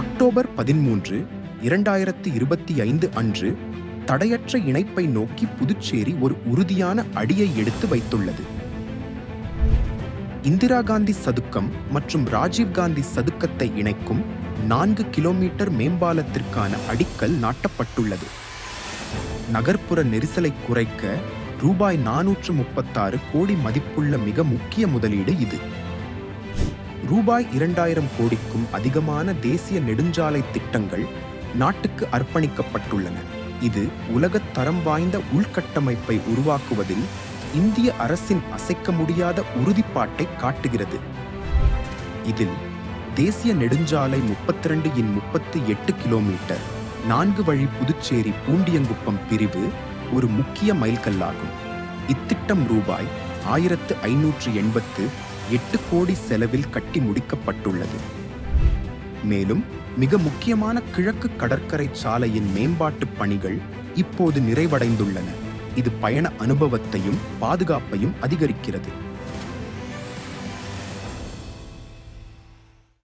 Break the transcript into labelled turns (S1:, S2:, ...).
S1: October பதிமூன்று இரண்டாயிரத்து இருபத்தி ஐந்து அன்று தடையற்ற இணைப்பை நோக்கி புதுச்சேரி ஒரு உறுதியான அடியை எடுத்து வைத்துள்ளது. இந்திரா காந்தி சதுக்கம் மற்றும் ராஜீவ் காந்தி சதுக்கத்தை இணைக்கும் நான்கு கிலோமீட்டர் மேம்பாலத்திற்கான அடிக்கல் நாட்டப்பட்டுள்ளது. நகர்ப்புற நெரிசலை குறைக்க ரூபாய் நானூற்று முப்பத்தாறு கோடி மதிப்புள்ள மிக முக்கிய முதலீடு இது. ரூபாய் இரண்டாயிரம் கோடிக்கும் அதிகமான தேசிய நெடுஞ்சாலை திட்டங்கள் நாட்டுக்கு அர்ப்பணிக்கப்பட்டுள்ளன. இது உலகத் தரம் வாய்ந்த உள்கட்டமைப்பை உருவாக்குவதில் இந்திய அரசின் அசைக்க முடியாத உறுதிப்பாட்டை காட்டுகிறது. இதில் தேசிய நெடுஞ்சாலை முப்பத்தி ரெண்டு இன் முப்பத்தி எட்டு கிலோமீட்டர் நான்கு வழி புதுச்சேரி பூண்டியங்குப்பம் பிரிவு ஒரு முக்கிய மைல்கல்லாகும். இத்திட்டம் ரூபாய் ஆயிரத்து ஐநூற்று எண்பத்து எட்டு கோடி செலவில் கட்டி முடிக்கப்பட்டுள்ளது. மேலும் மிக முக்கியமான கிழக்கு கடற்கரை சாலையின் மேம்பாட்டு பணிகள் இப்போது நிறைவடைந்துள்ளன. இது பயண அனுபவத்தையும் பாதுகாப்பையும் அதிகரிக்கிறது.